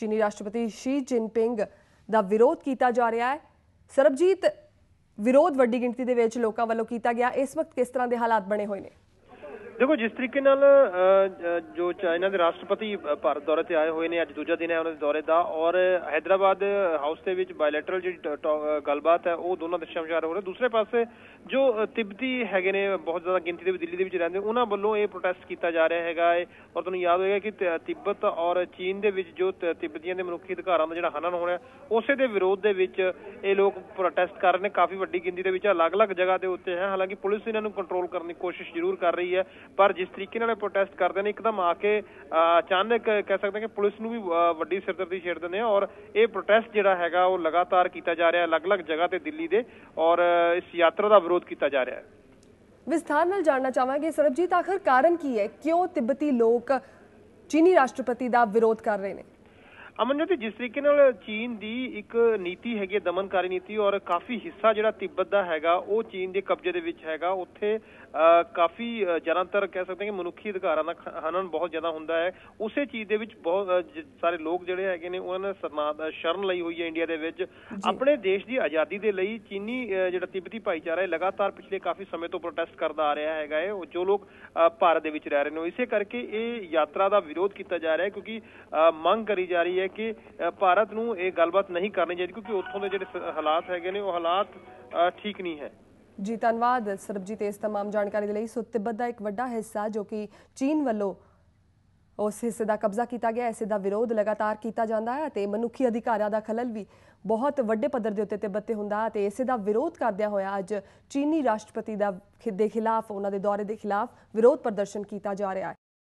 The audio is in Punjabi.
ਚੀਨੀ ਰਾਸ਼ਟਰਪਤੀ ਸ਼ੀ ਜਿਨਪਿੰਗ ਦਾ ਵਿਰੋਧ ਕੀਤਾ ਜਾ ਰਿਹਾ ਹੈ। ਸਰਬਜੀਤ ਵਿਰੋਧ ਵੱਡੀ ਗਿਣਤੀ ਦੇ ਵਿੱਚ ਲੋਕਾਂ ਵੱਲੋਂ ਕੀਤਾ ਗਿਆ। ਇਸ ਵਕਤ ਕਿਸ ਤਰ੍ਹਾਂ ਦੇ ਹਾਲਾਤ ਬਣੇ ਹੋਏ ਨੇ? ਦੇਖੋ, ਜਿਸ ਤਰੀਕੇ ਨਾਲ ਜੋ ਚਾਈਨਾ ਦੇ ਰਾਸ਼ਟਰਪਤੀ ਭਾਰਤ ਦੌਰੇ ਤੇ ਆਏ ਹੋਏ ਨੇ, ਅੱਜ ਦੂਜਾ ਦਿਨ ਹੈ ਉਹਨਾਂ ਦੇ ਦੌਰੇ ਦਾ, ਔਰ ਹైదరాబాద్ ਹਾਊਸ ਦੇ ਵਿੱਚ ਬਾਇਲੈਟਰਲ ਜਿਹੜੀ ਗੱਲਬਾਤ ਹੈ, ਉਹ ਦੋਨਾਂ ਦੇ ਵਿਚਾਰ ਹੋ ਰਿਹਾ ਦੂਸਰੇ ਪਾਸੇ, ਜੋ ਤਿੱਬਤੀ ਹੈਗੇ ਨੇ, ਬਹੁਤ ਜ਼ਿਆਦਾ ਗਿਣਤੀ ਦੇ ਵਿੱਚ ਦਿੱਲੀ ਦੇ ਵਿੱਚ ਰਹਿੰਦੇ, ਉਹਨਾਂ ਵੱਲੋਂ ਇਹ ਪ੍ਰੋਟੈਸਟ ਕੀਤਾ ਜਾ ਰਿਹਾ ਹੈਗਾ ਹੈ, ਔਰ ਤੁਹਾਨੂੰ ਯਾਦ ਹੋਏਗਾ ਕਿ ਤਿੱਬਤ ਔਰ ਚੀਨ ਦੇ ਵਿੱਚ ਜੋ ਤਿੱਬਤੀਆਂ ਦੇ ਮਨੁੱਖੀ ਅਧਿਕਾਰਾਂ ਦਾ ਜਿਹੜਾ ਹਨਨ ਹੋਣਾ ਉਸੇ ਦੇ ਵਿਰੋਧ ਦੇ ਵਿੱਚ ਇਹ ਲੋਕ ਪ੍ਰੋਟੈਸਟ ਕਰ ਰਹੇ ਨੇ। ਕਾਫੀ ਵੱਡੀ ਗਿਣਤੀ ਦੇ ਵਿੱਚ ਅਲੱਗ-ਅਲੱਗ ਜਗ੍ਹਾ ਦੇ ਉੱਤੇ ਹੈ। ਹਾਲਾਂਕਿ ਪੁਲਿਸ ਇਹਨਾਂ ਨੂੰ ਕੰਟਰੋਲ ਕਰਨ ਦੀ ਕੋਸ਼ਿਸ਼ ਜ਼ਰੂਰ ਕਰ ਰਹੀ ਹੈ ਪਰ ਜਿਸ ਤਰੀਕੇ ਨਾਲ ਇਹ ਪ੍ਰੋਟੈਸਟ ਕਰਦੇ ਨੇ, ਇੱਕਦਮ ਆ ਕੇ ਅਚਾਨਕ ਕਹਿ ਸਕਦੇ ਕਿ ਪੁਲਿਸ ਨੂੰ ਵੀ ਵੱਡੀ ਸਿਰਦਰਦੀ ਛੇੜ ਦਿੰਦੇ ਆ ਔਰ ਇਹ ਪ੍ਰੋਟੈਸਟ ਜਿਹੜਾ ਹੈਗਾ, ਉਹ ਲਗਾਤਾਰ ਕੀਤਾ ਜਾ ਰਿਹਾ ਅਲੱਗ-ਅਲੱਗ ਜਗ੍ਹਾ ਤੇ ਦਿੱਲੀ ਦੇ ਔਰ ਇਸ ਯਾਤਰਾ ਦਾ ਵਿਰੋਧ ਕੀਤਾ ਜਾ ਰਿਹਾ ਹੈ। ਵਿਸਥਾਰ ਨਾਲ ਜਾਣਨਾ ਚਾਹਾਂਗੇ, ਸਰਬਜੀਤ ਆਖਰ ਕਾਰਨ ਕੀ ਹੈ? ਕਿਉਂ ਤਿੱਬਤੀ ਲੋਕ ਚੀਨੀ ਰਾਸ਼ਟਰਪਤੀ ਦਾ ਵਿਰੋਧ ਕਰ ਰਹੇ ਨੇ? ਅਮਨਜੋਤ ਜਿਸ ਤਰੀਕੇ ਨਾਲ ਚੀਨ ਦੀ ਇੱਕ ਨੀਤੀ ਹੈਗੀ ਹੈ ਦਮਨਕਾਰੀ ਨੀਤੀ ਔਰ ਕਾਫੀ ਹਿੱਸਾ ਜਿਹੜਾ ਤਿੱਬਤ ਦਾ ਹੈਗਾ ਉਹ ਚੀਨ ਦੇ ਕਬਜ਼ੇ ਦੇ ਵਿੱਚ ਹੈਗਾ। ਉੱਥੇ ਕਾਫੀ ਜ਼ਿਆਦਾਤਰ ਕਹਿ ਸਕਦੇ ਹਾਂ ਕਿ ਮਨੁੱਖੀ ਅਧਿਕਾਰਾਂ ਦਾ ਹਨਨ ਬਹੁਤ ਜ਼ਿਆਦਾ ਹੁੰਦਾ ਹੈ। ਉਸੇ ਚੀਜ਼ ਦੇ ਵਿੱਚ ਬਹੁਤ ਸਾਰੇ ਲੋਕ ਜਿਹੜੇ ਹੈਗੇ ਨੇ ਉਹਨਾਂ ਨੇ ਸਰਨਾ- ਸ਼ਰਨ ਲਈ ਹੋਈ ਹੈ ਇੰਡੀਆ ਦੇ ਵਿੱਚ। ਆਪਣੇ ਦੇਸ਼ ਦੀ ਆਜ਼ਾਦੀ ਦੇ ਲਈ ਚੀਨੀ ਜਿਹੜਾ ਤਿੱਬਤੀ ਭਾਈਚਾਰਾ ਹੈ ਲਗਾਤਾਰ ਪਿਛਲੇ ਕਾਫੀ ਸਮੇਂ ਤੋਂ ਪ੍ਰੋਟੈਸਟ ਕਰਦਾ ਆ ਰਿਹਾ ਹੈਗਾ ਹੈ। ਉਹ ਜੋ ਲੋਕ ਭਾਰਤ ਦੇ ਵਿੱਚ ਰਹਿ ਰਹੇ ਨੇ ਇਸੇ ਕਰਕੇ ਇਹ ਯਾਤਰਾ ਦਾ ਵਿਰੋਧ ਕੀਤਾ ਜਾ ਰਿਹਾ ਹੈ ਕਿਉਂਕਿ ਮੰਗ ਕਰੀ ਜਾ ਰਹੀ ਹੈ ਕਿ ਅ, ਭਾਰਤ ਨੂੰ ਇਹ ਗੱਲਬਾਤ ਨਹੀਂ ਕਰਨੀ ਚਾਹੀਦੀ ਕਿਉਂਕਿ ਉੱਥੋਂ ਦੇ ਜਿਹੜੇ ਸ- ਹਾਲਾਤ ਹੈਗੇ ਨੇ ਉਹ ਹਾਲਾਤ ਅ, ਠੀਕ ਨਹੀਂ ਹੈ ਜੀ ਧੰਨਵਾਦ ਸਰਬਜੀਤ ਇਸ तमाम ਜਾਣਕਾਰੀ ਦੇ ਲਈ ਸੋ ਤਿੱਬਤ ਦਾ ਇੱਕ ਵੱਡਾ ਹਿੱਸਾ ਜੋ ਕਿ ਚੀਨ ਵੱਲੋਂ ਉਸ ਹਿੱਸੇ ਦਾ ਕਬਜ਼ਾ ਕੀਤਾ ਗਿਆ ਇਸੇ ਦਾ ਵਿਰੋਧ ਲਗਾਤਾਰ ਕੀਤਾ ਜਾਂਦਾ ਹੈ ਤੇ ਮਨੁੱਖੀ ਅਧਿਕਾਰਾਂ ਦਾ ਖਲਲ ਵੀ ਬਹੁਤ ਵੱਡੇ ਪੱਧਰ ਦੇ ਉੱਤੇ ਤਿੱਬਤ ਤੇ ਹੁੰਦਾ ਹੈ ਤੇ ਇਸੇ ਦਾ ਵਿਰੋਧ ਕਰਦਿਆਂ ਹੋਇਆ ਅੱਜ ਚੀਨੀ ਰਾਸ਼ਟਰਪਤੀ ਦਾ ਦੇ ਖਿਲਾਫ ਉਹਨਾਂ ਦੇ ਦੌਰੇ ਦੇ ਖਿਲਾਫ ਵਿਰੋਧ ਪ੍ਰਦਰਸ਼ਨ ਕੀਤਾ ਜਾ ਰਿਹਾ ਹੈ